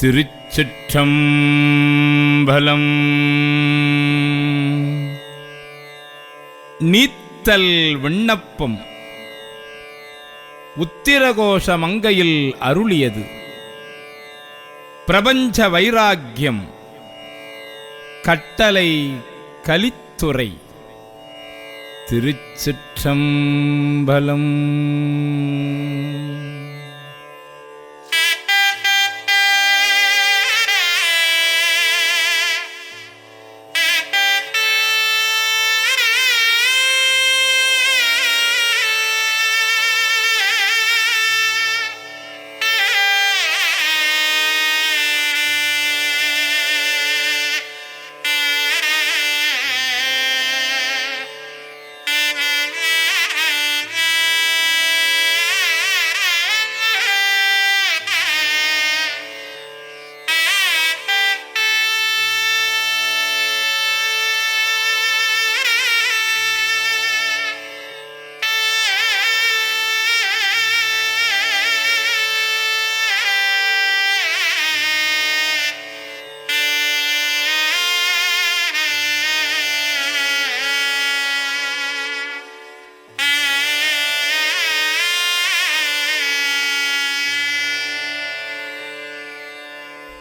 திருச்சிற்றம்பலம். நீத்தல் விண்ணப்பம். உத்திரகோஷ மங்கையில் அருளியது. பிரபஞ்ச வைராக்கியம். கட்டளை கலித்துறை. திருச்சிற்றம்பலம்.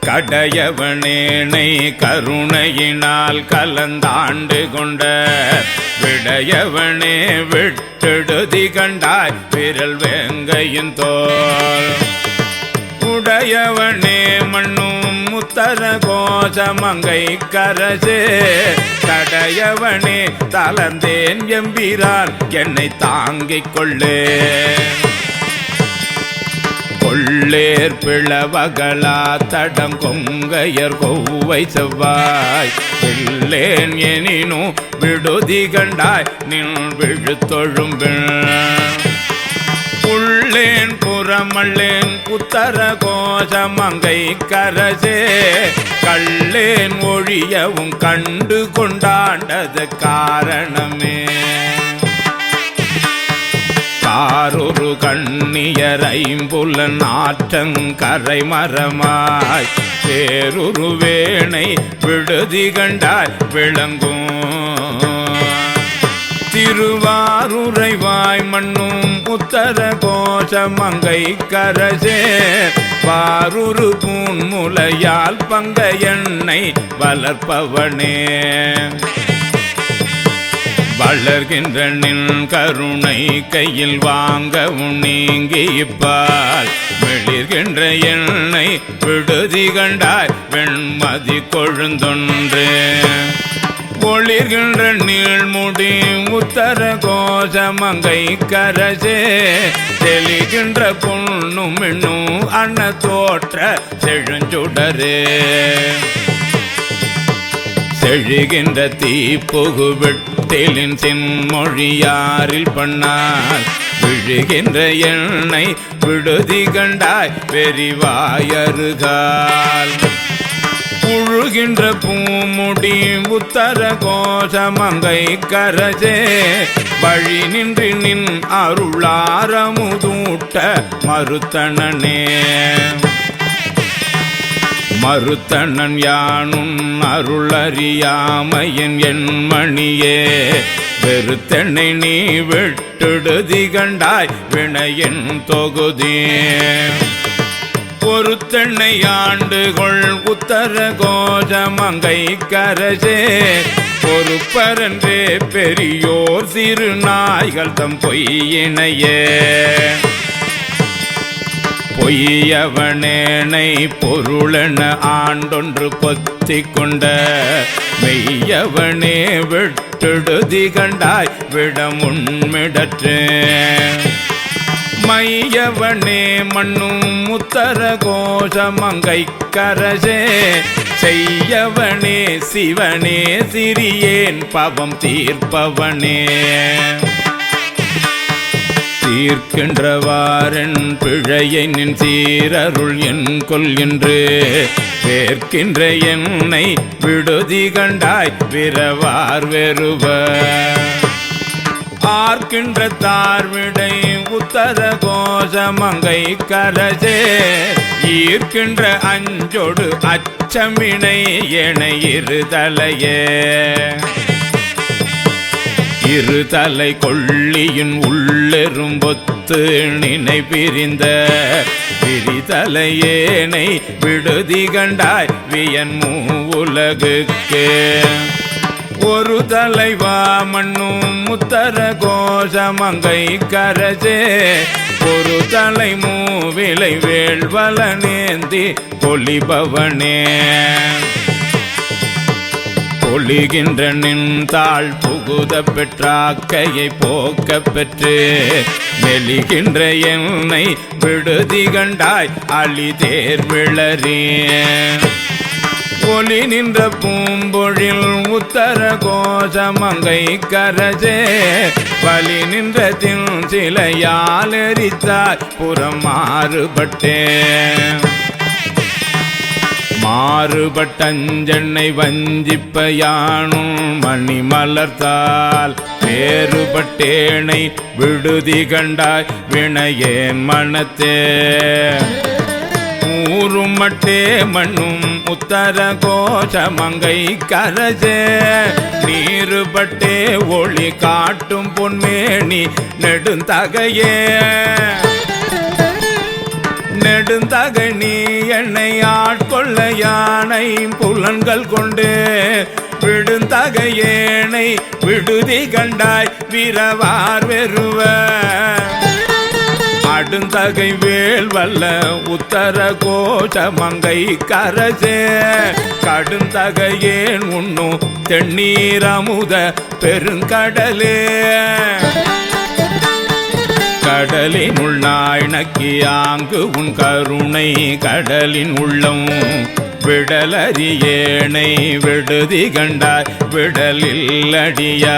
கடையவனேனை கருணையினால் கலந்தாண்டு கொண்ட விடையவனே விட்டெடுதி கண்டாய் விரல் வேங்கையின் தோல். உடையவனே மண்ணும் முத்தர கோஷமங்கை கரசே கடையவனே தளர்ந்தேன் எம்பிரான் என்னை தாங்கிக் கொள்ளே. கொள்ளேர் பிளவகளா தடம் கொங்கையர் கொவ்வை செவ்வாய். இல்லேன் எனினும் விடுதி கண்டாய் நின் விழுத்தொழும் உள்ளேன் புறமள்ளேன் உத்தர கோஷமங்கை கரசே. கள்ளேன் ஒழியவும் கண்டு கொண்டாண்டது காரணமே. காரோ கண்ணியர் ஐம்புல நாற்றங்கரை மரமாய் பேருரு வேணை விடுதி கண்டாய் விளங்கும். திருவாரூரைவாய் மண்ணும் உத்தர கோஷமங்கை கரசே பாரூரு பூன்முலையால் பங்க எண்ணெய் வளர்ப்பவனே. வளர்கின்ற நின் கருணை கையில் வாங்கவும் நீங்கிப்பால் வெளிர்கின்ற எண்ணெய் விடுதி கண்டாய் வெண்மதி கொழுந்தொன்று. ஒளிர்கின்ற நீள்முடி உத்தர கோஷமங்கை கரசே. தெளிகின்ற பொண்ணும் இன்னும் அன்ன தோற்ற செழுஞ்சுடரே. செழுகின்ற தீப்புகு வெட்டிலின் செம்மொழியாரில் பண்ணால் விழுகின்ற எண்ணெய் விடுதி கண்டாய் பெரிவாயருகால் புழுகின்ற பூமுடி உத்தர கோஷமங்கை கரஜே. வழி நின்று நின் அருளாரமுதூட்ட மறுத்தனனே. மறுத்தனன் யானும் அருளறியாமையன் என் மணியே வெறுத்தென்னை நீ விட்டுடுதி கண்டாய் வினையன் தொகுதி. பொறுத்தென்னை ஆண்டுகொள் உத்தர கோஜமங்கை கரசே பொறுப்பரன்றே பெரியோர் சிறு நாய்கள் தம் பொய்யினையே பொய்யவனேனை பொருளென ஆண்டொன்று கொத்தி கொண்ட மெய்யவனே விட்டுடுதி கண்டாய் விடம் உண்மிடற்று மையவனே மண்ணும் முத்தர கோஷமங்கை கரசே செய்யவனே சிவனே சிறியேன் பவம் தீர்ப்பவனே. தீர்க்கின்றவாறன் பிழையை நின் சீரருள் என் கொல் என்று வேர்க்கின்ற என்னை விடுதி கண்டாய் பிறவார் வெறுவ ஆர்க்கின்ற தார்விடை உத்தர கோஷமங்கை கரசே ஈர்க்கின்ற அஞ்சொடு அச்சமினை என இருதலையே. இருதலை கொள்ளியின் உள்ளெரும்பொத்து நினை பிரிந்த விரிதலையேனை விடுதி கண்டாய் வியன் மூவுலகுக்கு ஒரு தலைவா மண்ணும் முத்தர கோஷமங்கை கரசே ஒரு தலை மூவிலை வேள்வல நேந்தி பொலிபவனே பொழிகின்ற நின்றாள் புகுத பெற்றாக்கையை போக்க பெற்று மெலிகின்ற என்னை விடுதி கண்டாய் அழி தேர் விளறிய ஒளி நின்ற பூம்பொழில் உத்தர கோஷமங்கை கரஜே வலி நின்ற தின் சிலையால் எரித்தாய் புறம் மாறுபட்டேன் மாறுபட்டஞ்சென்னை வஞ்சிப்ப யானும் மணி மலர்த்தால் வேறுபட்டேனை விடுதி கண்டாய் வினையேன் மனத்தே ஊரும் மட்டே மண்ணும் உத்தர கோஷமங்கை கரசே நீருபட்டே ஒளி காட்டும் பொன்மேனி நெடுந்தகையே. நெடுந்தகை நீ என்னை ஆட்கொள்ள யானை புலன்கள் கொண்டு விடுந்தகையேனை விடுதி கண்டாய் விரவார் வெறுவ அடுந்தகை வேல் வல்ல உத்தர கோஷ மங்கை கரசே. கடுந்தகையேன் உண்ணும் தென்னீரமுத பெருங்கடலே. கடலின் உள்நாய் நக்கியாங்கு உன் கருணை கடலின் உள்ளம். விடலறியேனை விடுதி கண்டாய் விடலில் அடியா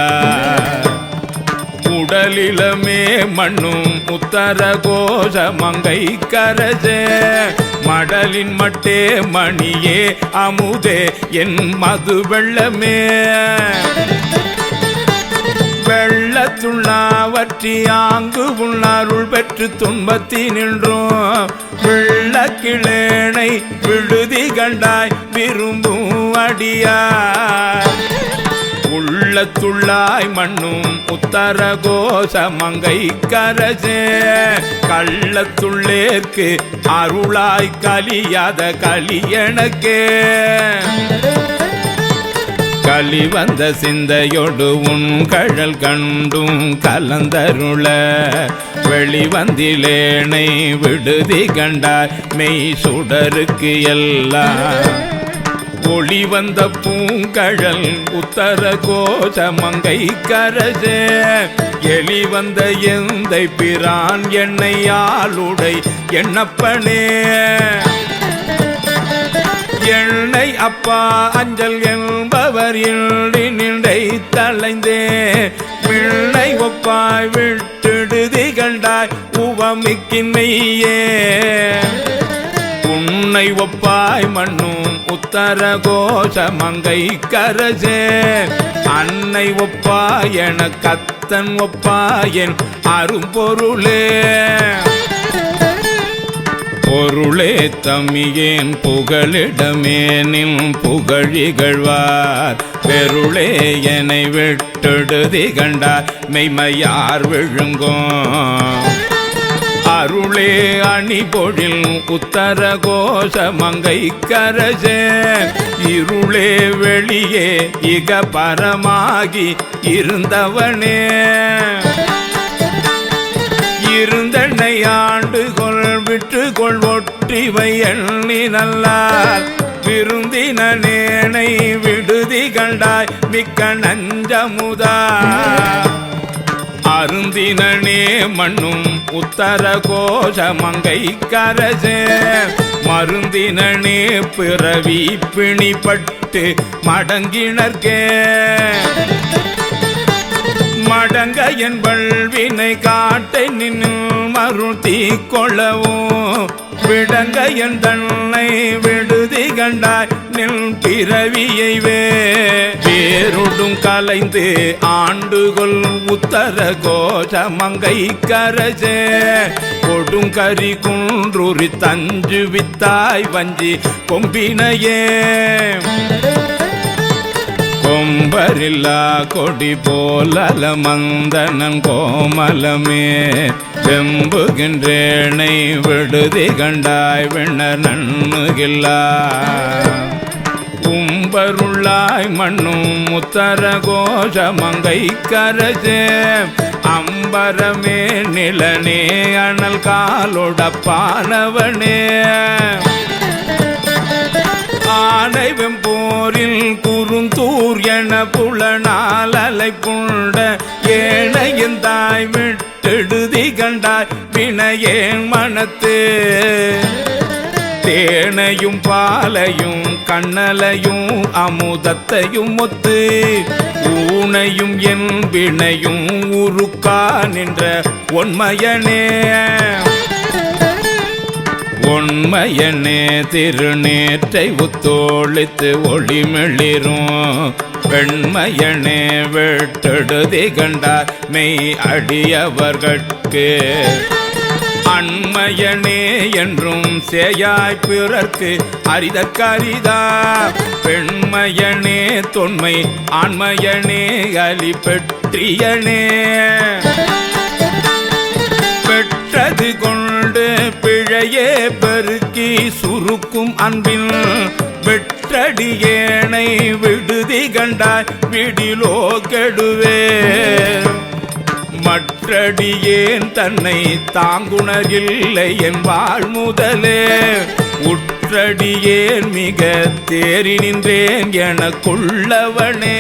உடலிலமே மண்ணும் உத்தர கோஷ மங்கை கரசே மடலின் மட்டே மணியே அமுதே என் மது வெள்ளமே வெள்ளத்துள்ளாவற்றி ஆங்கு உன்னருள் பெற்று துன்பத்தி நின்றோம். வெள்ளக்கிளேனை விடுதி கண்டாய் விரும்பும் அடியார் உள்ளத்துள்ளாய் மண்ணும் உத்தர கோஷ மங்கை கரசே. கள்ளத்துள்ளேற்கு அருளாய் கலியாத கலியனக்கே களி வந்த சிந்தையொடு உன் கழல் கண்டும் கலந்தருள. வெளிவந்திலேனை விடுதி கண்டாய் மெய் சுடருக்கு எல்லாம். ஒளி வந்த பூங்கழல் உத்தர கோஷ மங்கை கரசே எளி வந்த எந்தை பிரான் எண்ணெயாளுடை எண்ணப்பனே எண்ணெய் அப்பா அஞ்சல் என் என்பவர் இன்றி நின்றை தலைந்தே பிள்ளை ஒப்பாய் விட்டுடுதி கண்டாய் உவமிக்கின்னையே உன்னை ஒப்பாய் மண்ணும் உத்தர கோஷ மங்கை கரசே அன்னை ஒப்பாய் என கத்தன் ஒப்பாயன் அரும்பொருளே. பொருளே தமியேன் புகழிடமேனில் புகழிகழ்வார் பெருளே என்னை விட்டெடுதி கண்டார் மெய்மையார் விழுங்கும். அருளே அணிபொழில் உத்தர கோஷ மங்கை கரசே இருளே வெளியே இக பரமாகி இருந்தவனே. இருந்தென்னை ஆண்டு விட்டு கொள் ஒற்றிவை எண்ணி நல்லால் விருந்தினேனை விடுதி கண்டாய் மிக்க நஞ்சமுதா. அருந்தினே மண்ணும் உத்தர கோஷ மங்கை கரசே. மருந்தினே பிறவி பிணிப்பட்டு மடங்கினர்க்கே. மடங்க என் வல்வினை காட்டை நின்னு மருத்தி கொள்ளவோ விடங்க என் தன்னை விடுதி கண்டாய் நில் பிறவியை வேருடும் கலைந்து ஆண்டுகொள் உத்தர கோஷ மங்கை கரசே கொடுங்கரி குன்றுரி தஞ்சு வித்தாய் வஞ்சி கொம்பினையே கொம்பரில்லா கொடி போலல மந்தனன் கோமலமே. வெம்புகின்றேனை விடுதி கண்டாய் விண்ணர் நன்னுகில்லா கும்பருள்ளாய் மண்ணும் முத்தர கோஷ மங்கை கரசே அம்பரமே நிலனே அனல் காலொடப்பானவனே ஆனைவம் போரில் குறுந்தூர் என புலனால் அலைப்புண்ட ஏனையின் தாய் விட்டெடுதி கண்டாய் வினையேன் மனத்து. தேனையும் பாலையும் கண்ணலையும் அமுதத்தையும் ஒத்து ஊனையும் என் வினையும் உருக்கா நின்ற ஒன்மையனே உண்மையனே திருநேற்றை உத்தோளித்து ஒளிமெளிரும். பெண்மையனே வெட்டெடுதி கண்டார் மெய் அடியவர்கட்கு. அண்மையனே என்றும் சேயாய் பிறர்க்கு அரிதற்கரிதா பெண்மையனே தொன்மை ஆண்மையனே அலி பெற்றியனே. பெருக்கி சுருக்கும் அன்பின் வெற்றடியேனை விடுதி கண்டாய் விடிலோ கெடுவே. மற்றடியேன் தன்னை தாங்குணரில்லை என்பாள் முதலே? உற்றடியேன் மிக தேறி நின்றேன் எனக்குள்ளவனே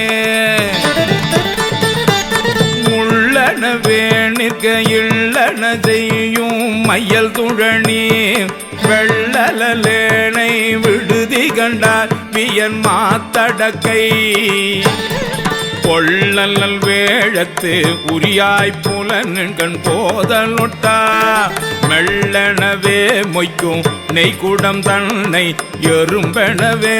உள்ளனவே நிற்க இல்லன செய்யும் மையல் துழனி வெள்ளலேனை விடுதி கண்டார் வியன் மாத்தடக்கை. கொள்ளல் வேழத்து உரியாய் புலன்கண் போதலொட்டா மெல்லனவே மொய்க்கும் நெய்குடம் தன்னை எறும்பெனவே.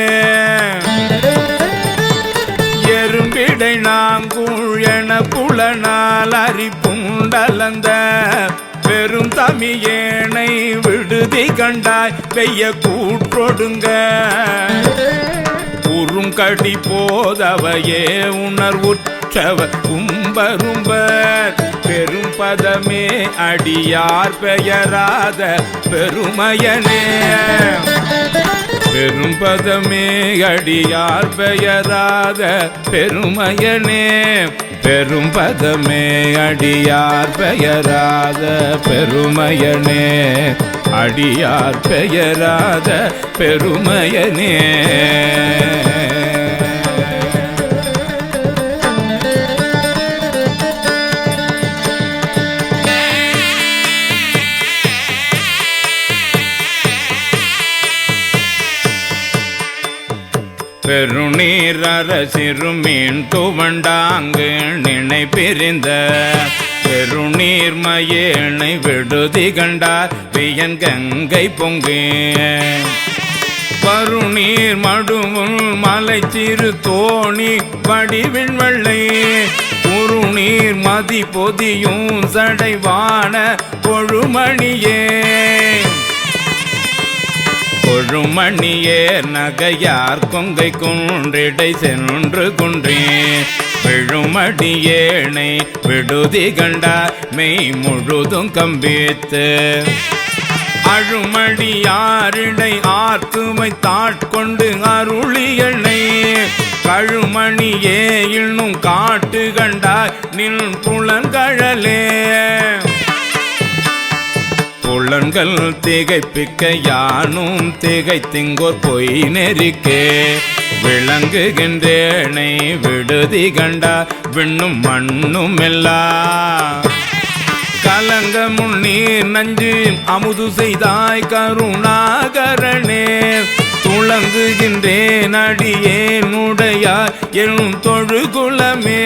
எறும்பிடை நாங்குழன புலனால் அரிப்புண்டலந்த பெரும் தமியேனை விடுதி கண்டாய் வெய்ய கூற்றொடுங்க. உறுங்கடி போதவையே உணர்வுற்றவ கும்பரும்பர் பெரும் பதமே அடியார் பெயராத பெருமையனே. பெரும் பதமே அடியார் பெயராத பெருமையனே. பெரும் பதமே அடியார் பெயராத பெருமையனே. அடியார் பெயராத பெருமையனே. பெருநீர் அரசிறுமீன் துவண்டாங்கு நினை பிரிந்த. பெருநீர் மயேனை விடுதி கண்டார் வியன் கங்கை பொங்கு. பருநீர் மடுமுள் மலை சிறு தோணி வடிவின் வெள்ளை. குறுநீர் மதி பொதியும் சடைவான பொழுமணியே கொழுமணியே நகையார் கொங்கை குன்றிடை சென்று குன்றே விழுமடியேனை விடுதி கண்டார் மெய் முழுதும் கம்பித்து. அழுமடியாரிடை ஆற்றுமை தாட்கொண்டு அருளியனை கழுமணியே இன்னும் காட்டு கண்டாய் நின் புலங்கழலே கள்ளன்கள் திகைப்பிக்க யானும் திகைத்திங்கோர் பொய் நெறிக்கே. விளங்குகின்றேனை விடுதி கண்டா விண்ணும் மண்ணும் எல்லாம் கலங்க முன்னீர் நஞ்சு அமுது செய்தாய் கருணாகரணே துளங்குகின்றேன் அடியே நுடையார் எழும் தொழுகுலமே.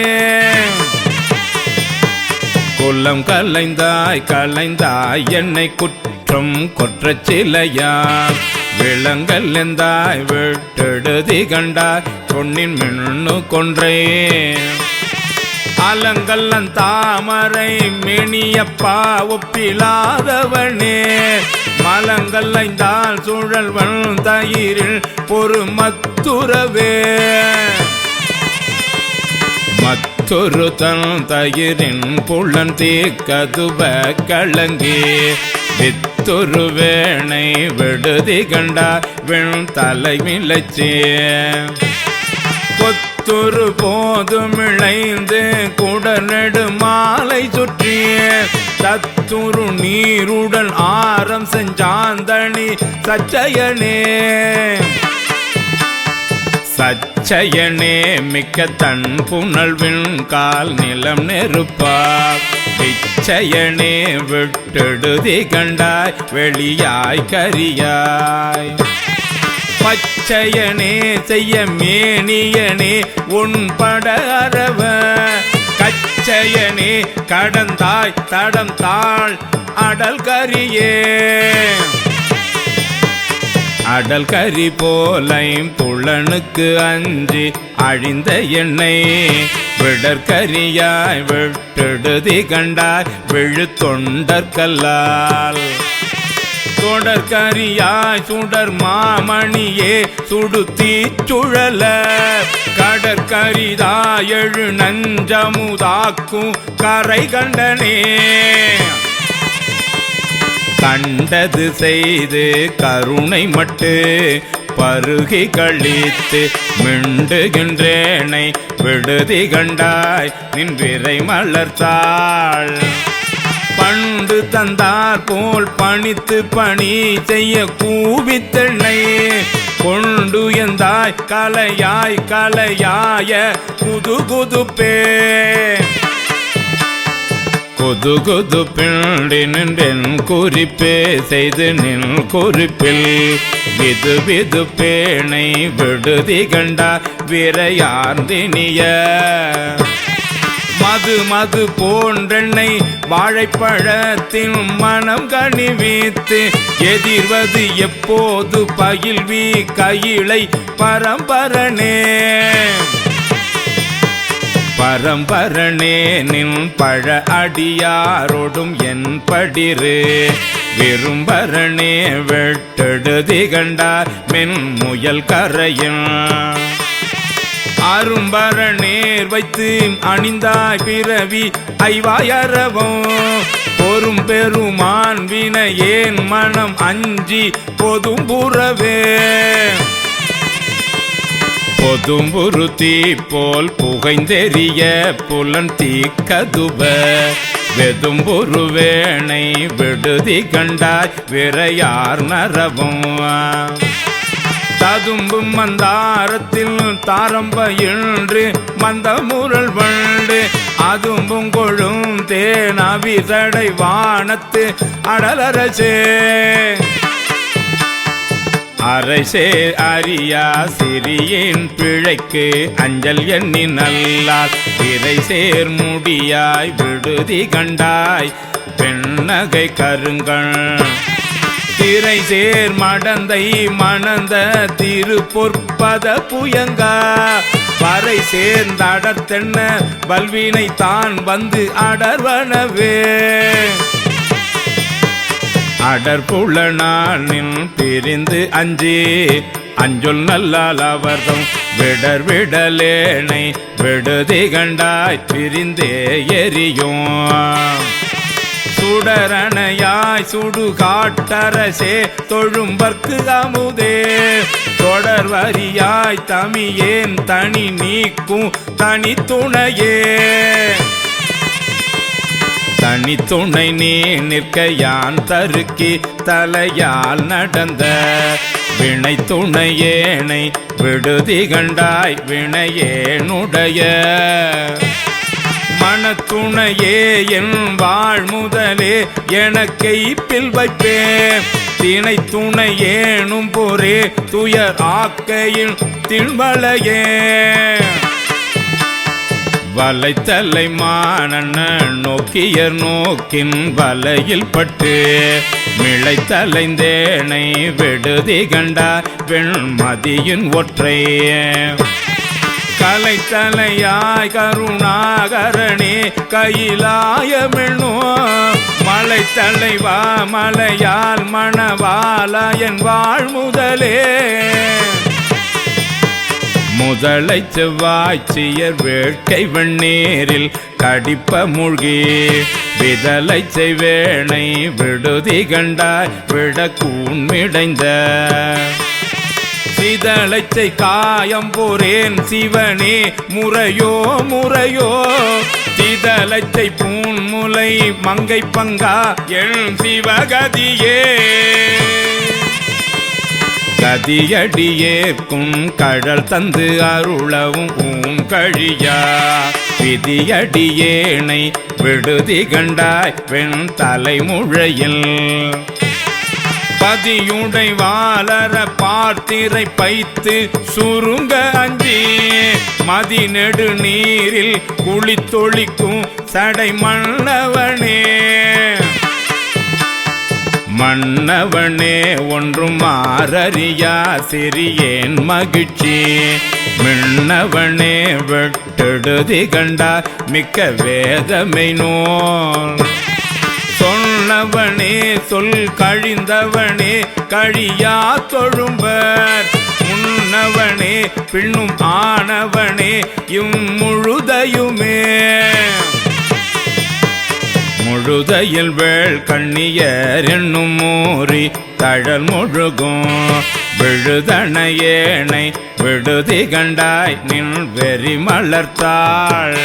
குலம் கலைந்தாய் கலைந்தாய் என்னை குற்றம் கொற்ற சிலையா விலங்கல் எந்தாய் விட்டெடுதி கண்டாய் பொன்னின் மின்னு கொன்றே அலங்கல்லன் தாமரை மெனியப்பா ஒப்பிலாதவனே. மலங்கல்லைந்தால் சுழல்வன் தயிரில் பொறுமத்துறவே. மற்றொரு தன் தயிரின் புலன் தீக்கதுப கலங்கி வித்தொரு வேணை விடுதி கண்டா விண் தலைமிழச்சே கொத்துரு போதுமிழைந்து குடநெடு மாலை சுற்றி தத்துரு நீருடன் ஆரம் செஞ்சாந்தணி சச்சயனே. சச்சயனே மிக்க தன் புனல்வின் கால் நிலம் நெருப்பார். பிச்சயனே விட்டெடுதி கண்டாய் வெளியாய் கரியாய். பச்சையனே செய்ய மேனியனே உன் பட அரவ கச்சையனே கடந்தாய் தடம் தாள் அடல் கரியே. அடல் கரி போலையும் புலனுக்கு அஞ்சி அழிந்த எண்ணெய் விடற்கரியாய் விட்டெடுதி கண்டாய் விழு தொண்டற்கல்லால் தொடர்கரியாய் சுடர் மாமணியே சுடுத்தி சுழல. கடற்கரிதாயழு நஞ்சமுதாக்கும் கரை கண்டனே. கண்டது செய்து கருணை மட்டு பருகி கழித்து மிண்டுகின்றேனை விடுதி கண்டாய் நின் மலர்த்தாள் பண்டு தந்தார் போல் பணித்து பணி செய்ய கூவித்தென்னை கொண்டு எந்தாய் கலையாய் கலையாய குது குதுப்பே கொது கொது பிண்டி நின்றென் குறிப்பே செய்து நின் குறிப்பில். விது விது பேணை விடுதி கண்டா விரையார்ந்தினிய. மது மது போன்றெண்ணை வாழைப்பழத்தின் மனம் கனிவித்து எதிர்வது எப்போது பயில்வி கையிலை பரம்பரனே. பரம்பரனே நின் பழ அடியாரோடும் என் படிரு விரும்பரணே வெட்டெடுதி கண்டார் மென் முயல் கரையும் அரும்பரணேர் வைத்து அணிந்தாய் பிறவி ஐவாயரவம். பொறும் பெருமான் வின ஏன் மனம் அஞ்சி பொதும் புறவே பொதும்புரு தீ போல் புகைந்தெறிய புலன் தீக்கதுப வெதும்புரு வேணை விடுதி கண்டாய் விரையார் நரவும் ததும்பும் மந்தாரத்தில் தாரம்பயின்று மந்த முரல் வண்டு அதும்பும் கொழும் தேன் வானத்து அடலரசே. அரசே அறியா சிறியின் பிழைக்கு அஞ்சல் எண்ணி நல்லால் திரை சேர் முடியாய் விடுதி கண்டாய். பெண்ணகை கருங்கள். திரை சேர் மடந்தை மணந்த திருப்பொற்பத புயங்கா. பறை சேர்ந்தடத்தென்ன வல்வினை தான் வந்து அடர்வனவே. அடற்புல அடற்புலனானின் பிரிந்து அஞ்சி. அஞ்சொல் நல்லால் அவர்தம் விடர் விடலேனை விடுதி கண்டாய் பிரிந்தே எரியும். சுடரணையாய் சுடு காட்டரசே தொழும்பற்கு அமுதே. தொடர் வரியாய் தமியேன் தனி நீக்கும் தனி துணையே தனித்துணை நீ நிற்க யான் தருக்கி தலையால் நடந்த வினை துணையேனை விடுதி கண்டாய் வினையேனுடைய மனத்துணையே என் வாழ் முதலே எனக்கை பில் வைப்பேன். தினை துணையேனும் பொரே துயர் ஆக்கையில் திண்வளையே வலைத்தலை மானன நோக்கியர் நோக்கின் வலையில் பட்டு மிளைத்தலைந்தேனை விடுதி கண்டார் வெண்மதியின் ஒற்றை. கலைத்தலையாய் கருணாகரணே கையிலாயமென்னோ மலை தலைவா மலையால் மணவாலயன் வாழ்முதலே முதலை செவ்வாய்ச்சியர் வேட்கை வெண்ணீரில் கடிப்ப மூழ்கி விதலை செய்வேனை விடுதி கண்டாய் விட கூண்மிடைந்த சிதளைச்சை காயம் போரேன் சிவனே முறையோ முறையோ. சிதலைச்சை பூன்முலை மங்கை பங்கா எழும் சிவகதியே. கதியடியேற்கும் கடல் தந்து அருளவும் ஊன் கழியா. விதியடியேனை விடுதி கண்டாய் வெண் தலைமுழையில். பதியுடை வாளர பார்த்திரை பைத்து சுருங்க அஞ்சி. மதி நெடு நீரில் குளித்தொழிக்கும் சடை மன்னவனே. மன்னவனே ஒன்றும் மாறறியா? சிறியேன் மகிழ்ச்சி. மின்னவனே வெட்டெடுதி கண்டார் மிக்க வேதமை நோல். சொன்னவனே சொல் கழிந்தவனே கழியா தொழும்பர். முன்னவனே பின்னும் ஆனவனே இம்முழுதையுமே. முழுதையில் வேள் கண்ணியர் என்னும் மூறி தழல் முழுகும். விழுதனையேனை விடுதி கண்டாய் நின் வெறி மலர்த்தாள்.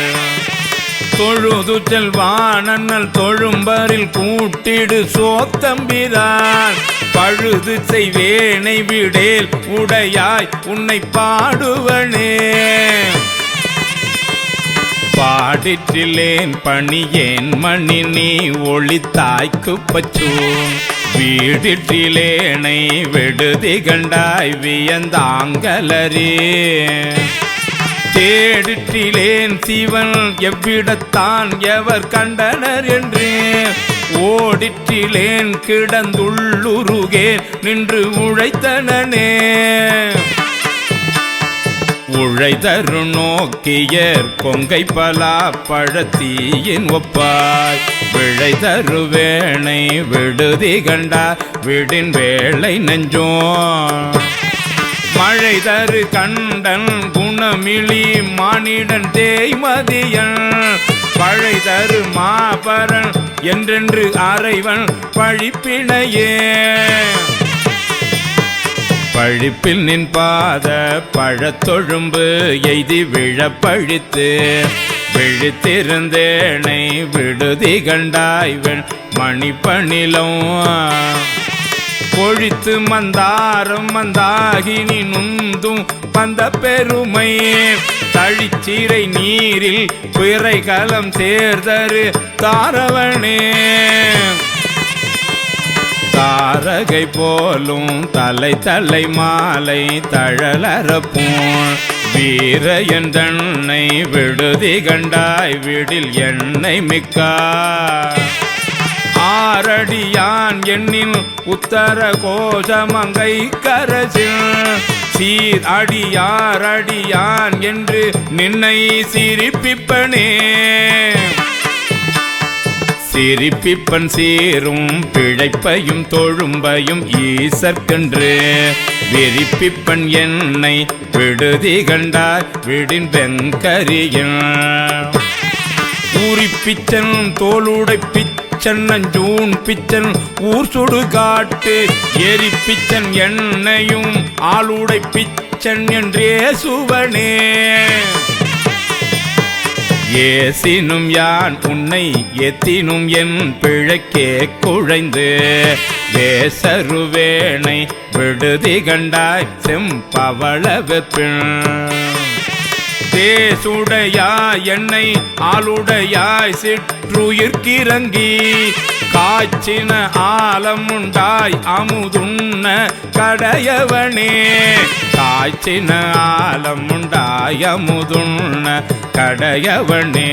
தொழுது செல்வானல் தொழும்பரில் கூட்டிடு சோத்தம்பிதான் பழுது செய்வேனை விடேல் உடையாய் உன்னை பாடுவனே. பாடிற்றிலேன் பணியேன் மணி நீ ஒளித்தாய்க்கு பச்சூன் வீடிற்றிலேனை விடுதி கண்டாய் வியந்தாங்கலரே. தேடிற்றிலேன் சிவன் எவ்விடத்தான் எவர் கண்டனர் என்றே. ஓடிற்றிலேன் கிடந்துள்ளுருகேன் நின்று உழைத்தனனே. உழைதரு நோக்கியர் கொங்கை பலா பழத்தீயின் ஒப்பாய். விழைதரு வேணை விடுதி கண்டா விடின் வேளை நெஞ்சோ மழை தரு கண்டன் குணமிழி மானிடன் தேய்மதியன். பழை தரு மாபரன் என்றென்று அறைவன் பழிப்பினையே. பழிப்பில் நின் பாத பழத்தொழும்பு எய்தி விழப்பழித்து விழித்திருந்தேனை விடுதி கண்டாய்வன் வெண் மணிப்பணிலம். பொழித்து மந்தாரம் மந்தாகினி நுந்தும் பந்த பெருமை. தழிச்சீரை நீரில் பிறை கலம் சேர்தரு தாரவனே. தாரகை போலும் தலை தலை மாலை தழலறப்பூன் வீர என் தன்னை விடுதி கண்டாய் விடில் என்னை மிக்கா ஆரடியான் எண்ணில் உத்தர கோஷமங்கை கரசில் சீர் அடியார் அடியான் என்று நின்னை சிரிப்பிப்பனே. சிரிப்பிப்பன் சேரும் பிழைப்பையும் தொழும்பையும் ஈசற்கன்று. விரிப்பிப்பன் என்னை விடுதி கண்டார் விடின் வெங்கரியின் ஊரிப்பிச்சன் தோளுடை நஞ்சூன் பிச்சன் ஊர் சுடு காட்டு. எரிப்பிச்சன் எண்ணையும் ஆளுடை பிச்சன் என்றே சுவனே. ஏசினும் யான் உன்னை எத்தினும் என் பிழைக்கே குழைந்து வேசருவேனை விடுதி கண்டாய் செம்பவள வெப்பின் தேசுடையாய் என்னை ஆளுடையாய் சிற்றுயிர்க்கிறங்கி காய்ச்சின ஆலமுண்டாய் அமுதுண்ண கடையவனே. காய்ச்சின ஆலமுண்டாய் அமுதுண்ண கடையவனே.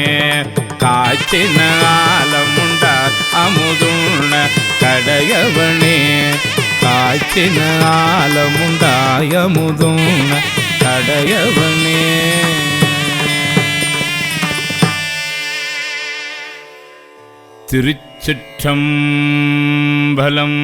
காய்ச்சின ஆலமுண்டாய் அமுதுண்ண கடையவனே. காய்ச்சின ஆலமுண்டாய் அமுதுண்ண கடையவனே. திருச்சி चिट्ठम् बलम्।